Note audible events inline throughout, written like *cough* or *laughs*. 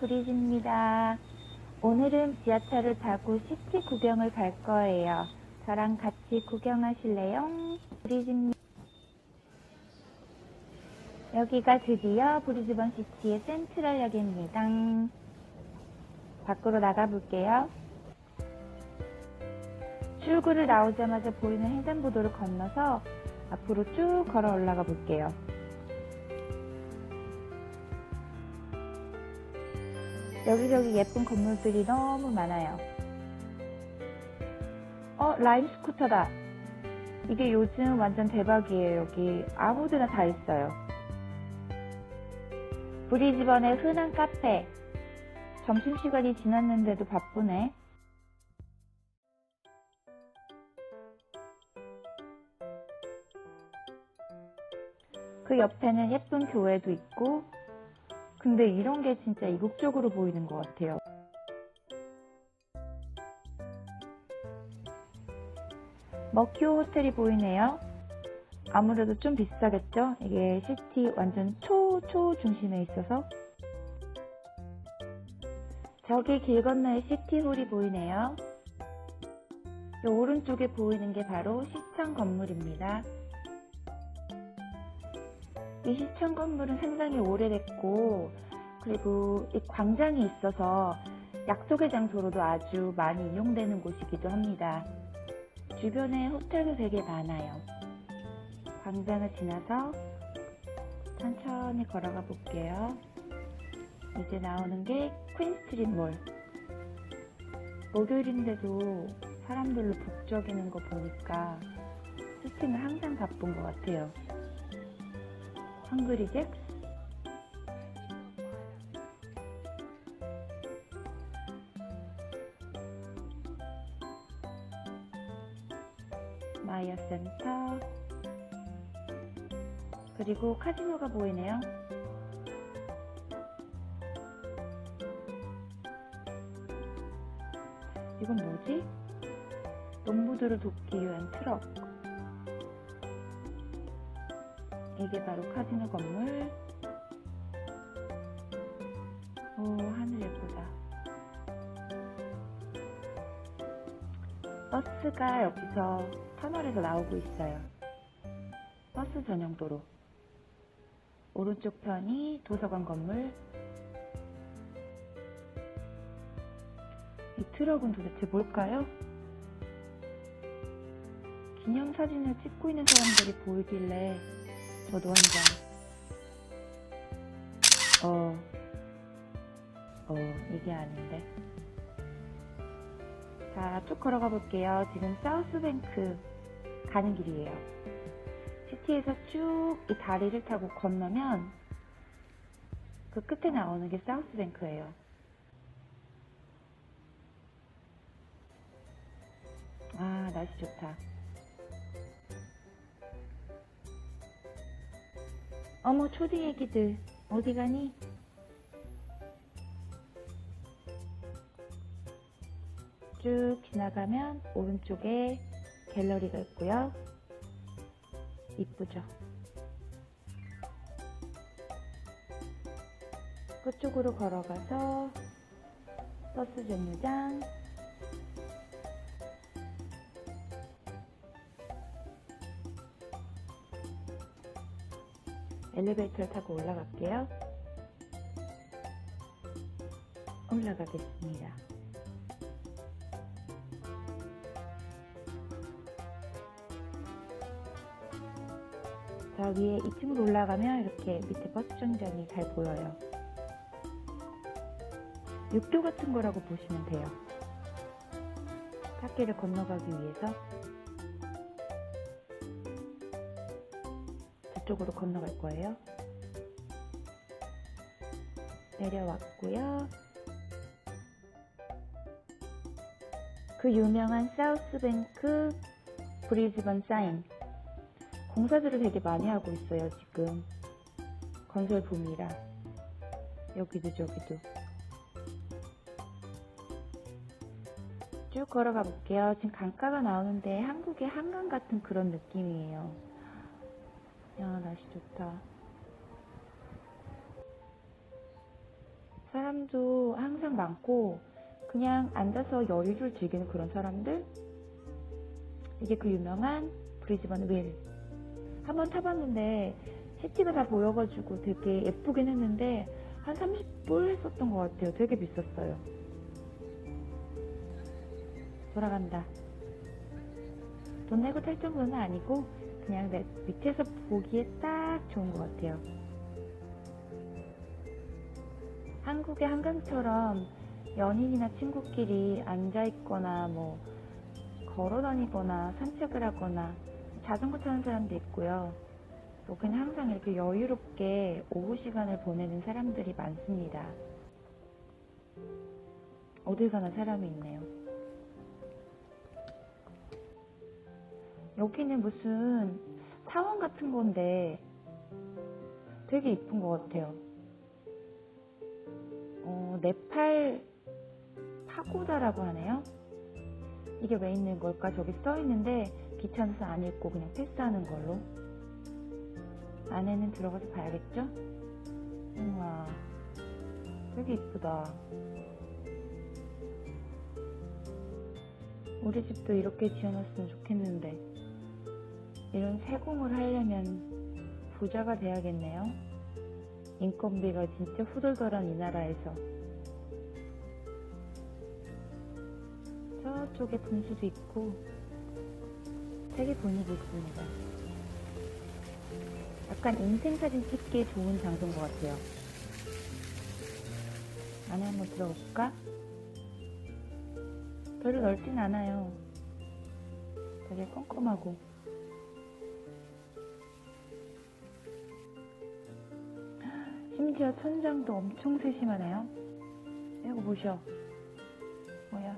브리즈입니다. 오늘은 지하철을 타고 시티 구경을 갈 거예요. 저랑 같이 구경하실래요? 브리즈입니다. 여기가 드디어 브리즈번 시티의 센트럴역입니다. 밖으로 나가볼게요. 출구를 나오자마자 보이는 횡단보도를 건너서 앞으로 쭉 걸어 올라가 볼게요. 여기저기 예쁜 건물들이 너무 많아요. 어, 라임 스쿠터다. 이게 요즘 완전 대박이에요. 여기 아무데나 다 있어요. 브리즈번의 흔한 카페. 점심시간이 지났는데도 바쁘네. 그 옆에는 예쁜 교회도 있고, 근데 이런 게 진짜 이국적으로 보이는 것 같아요. 머큐 호텔이 보이네요. 아무래도 좀 비싸겠죠? 이게 시티 완전 초, 초 중심에 있어서. 저기 길 건너에 시티홀이 보이네요. 이 오른쪽에 보이는 게 바로 시청 건물입니다. 이 시청 건물은 상당히 오래됐고 그리고 이 광장이 있어서 약속의 장소로도 아주 많이 이용되는 곳이기도 합니다. 주변에 호텔도 되게 많아요. 광장을 지나서 천천히 걸어가 볼게요. 이제 나오는 게 퀸스트릿 몰. 목요일인데도 사람들로 북적이는 거 보니까 시팅은 항상 바쁜 것 같아요. 잭스 마이어 센터 그리고 카지노가 보이네요. 이건 뭐지? 농부들을 돕기 위한 트럭. 이게 바로 카지노 건물. 오, 하늘 예쁘다. 버스가 여기서 터널에서 나오고 있어요. 버스 전용 도로. 오른쪽 편이 도서관 건물. 이 트럭은 도대체 뭘까요? 기념사진을 찍고 있는 사람들이 보이길래 저도 한 장. 어, 어, 이게 아닌데. 자, 쭉 걸어가 볼게요. 지금 사우스뱅크 가는 길이에요. 시티에서 쭉 이 다리를 타고 건너면 그 끝에 나오는 게 사우스뱅크예요. 아, 날씨 좋다. 어머, 초딩 애기들, 어디 가니? 쭉 지나가면 오른쪽에 갤러리가 있고요. 이쁘죠? 그쪽으로 걸어가서 버스 정류장 엘리베이터를 타고 올라갈게요. 올라가겠습니다. 자, 위에 2층으로 올라가면 이렇게 밑에 버스 정장이 잘 보여요. 육도 같은 거라고 보시면 돼요. 찻길을 건너가기 위해서 쪽으로 건너갈 거예요. 내려왔고요. 그 유명한 사우스뱅크 브리즈번 사인. 공사들을 되게 많이 하고 있어요 지금. 건설 붐이라. 여기도 저기도. 쭉 걸어가 볼게요. 지금 강가가 나오는데 한국의 한강 같은 그런 느낌이에요 야 날씨 좋다. 사람도 항상 많고 그냥 앉아서 여유를 즐기는 그런 사람들? 이게 그 유명한 브리즈번 윌. 한번 타봤는데 시티가 다 보여가지고 되게 예쁘긴 했는데 한 30불 했었던 것 같아요. 되게 비쌌어요. 돌아간다. 돈 내고 탈 정도는 아니고 그냥 내 밑에서 보기에 딱 좋은 것 같아요 한국의 한강처럼 연인이나 친구끼리 앉아있거나 뭐 걸어 다니거나 산책을 하거나 자전거 타는 사람도 있고요. 또 그냥 항상 이렇게 여유롭게 오후 시간을 보내는 사람들이 많습니다. 어딜 가나 사람이 있네요. 여기는 무슨 사원 같은 건데 되게 이쁜 것 같아요. 어, 네팔 파고다라고 하네요. 이게 왜 있는 걸까? 저기 써 있는데 귀찮아서 안 읽고 그냥 패스하는 걸로. 안에는 들어가서 봐야겠죠? 우와, 되게 이쁘다. 우리 집도 이렇게 지어놨으면 좋겠는데 이런 세공을 하려면 부자가 돼야겠네요. 인건비가 진짜 후덜덜한 이 나라에서. 저쪽에 분수도 있고 되게 분위기 있습니다. 약간 인생사진 찍기에 좋은 장소인 것 같아요. 안에 한번 들어볼까? 별로 넓진 않아요. 되게 껌껌하고. 심지어 천장도 엄청 세심하네요. 이거 보셔. 뭐야.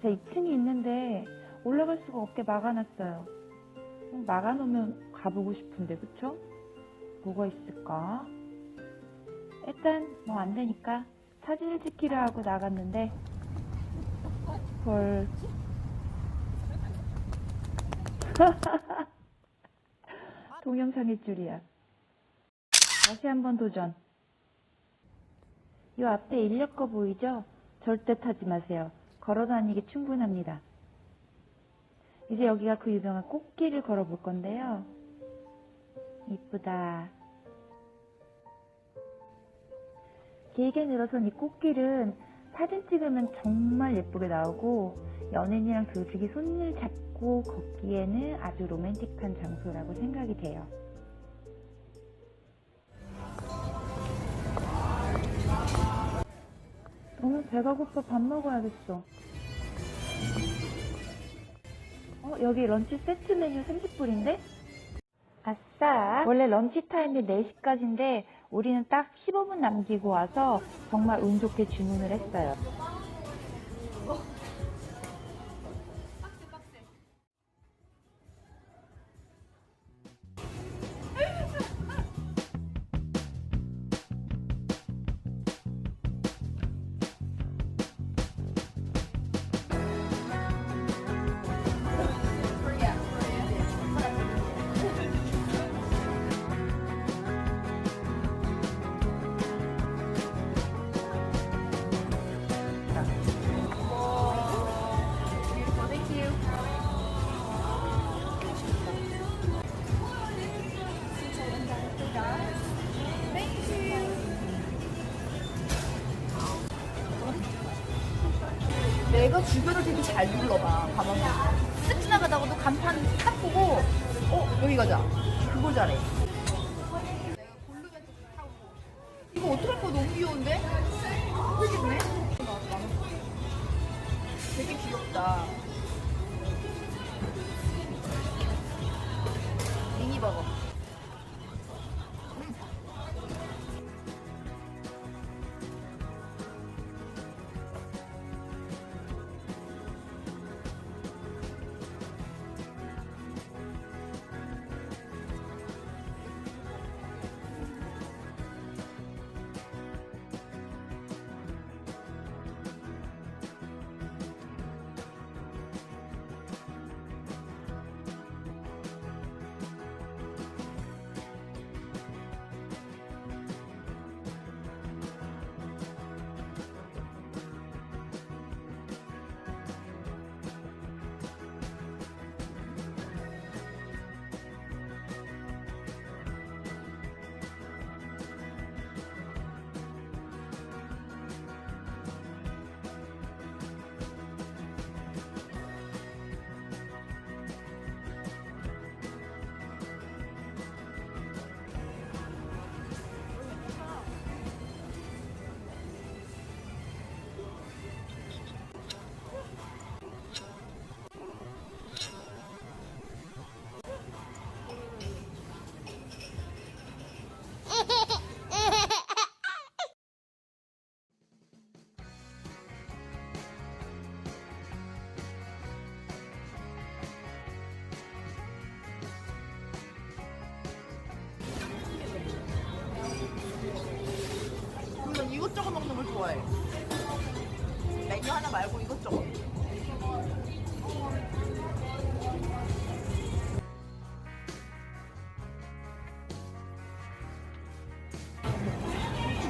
자, 2층이 있는데 올라갈 수가 없게 막아놨어요. 음, 막아놓으면 가보고 싶은데, 그쵸? 뭐가 있을까? 일단 뭐 안 되니까 사진을 찍기로 하고 나갔는데, 헐. *laughs* 동영상일 줄이야. 다시 한번 도전. 이 앞에 인력 거 보이죠? 절대 타지 마세요. 걸어 다니기 충분합니다. 이제 여기가 그 유명한 꽃길을 걸어 볼 건데요. 이쁘다. 길게 늘어선 이 꽃길은 사진 찍으면 정말 예쁘게 나오고 연인이랑 둘이 손을 잡고 걷기에는 아주 로맨틱한 장소라고 생각이 돼요. 너무 배가 고파 밥 먹어야겠어. 어, 여기 런치 세트 메뉴 30불인데? 아싸! 원래 런치 타임이 4시까지인데 우리는 딱 15분 남기고 와서 정말 운 좋게 주문을 했어요. 내가 주변을 되게 잘 둘러봐. 가만히 쓱 지나가다가도 간판 탁 보고 어 여기 가자. 그걸 잘해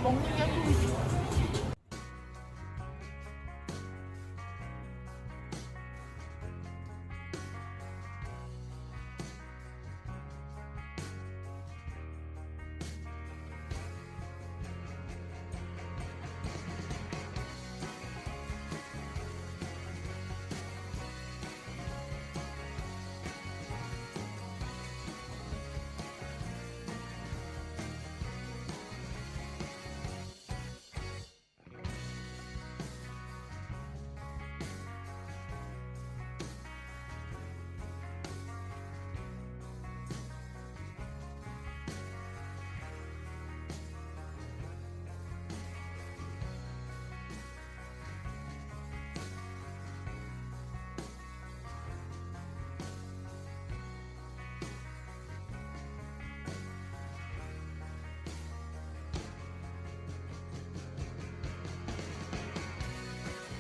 먹는 게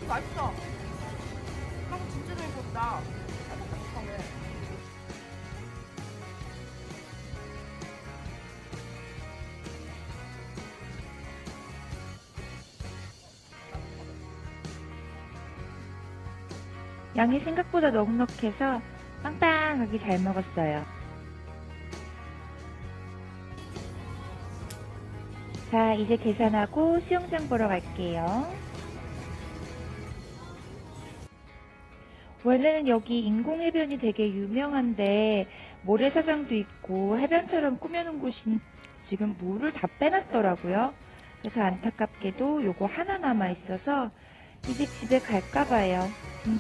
맛있어. 하고 진짜 잘 줬다. 처음에. 양이 생각보다 넉넉해서 빵빵하게 잘 먹었어요. 자, 이제 계산하고 수영장 보러 갈게요. 원래는 여기 인공해변이 되게 유명한데 모래사장도 있고 해변처럼 꾸며놓은 곳이 지금 물을 다 빼놨더라고요. 그래서 안타깝게도 요거 하나 남아 있어서 이제 집에 갈까 봐요. 음.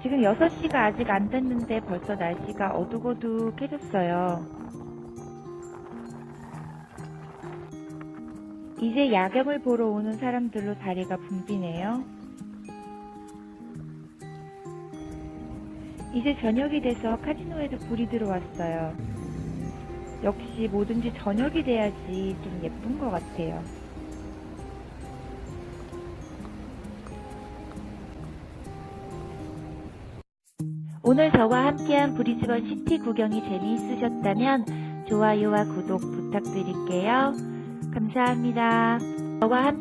지금 6시가 아직 안 됐는데 벌써 날씨가 어둑어둑해졌어요. 이제 야경을 보러 오는 사람들로 다리가 붐비네요. 이제 저녁이 돼서 카지노에도 불이 들어왔어요. 역시 뭐든지 저녁이 돼야지 좀 예쁜 것 같아요. 오늘 저와 함께한 브리즈번 시티 구경이 재미있으셨다면 좋아요와 구독 부탁드릴게요. 감사합니다. 저와 함께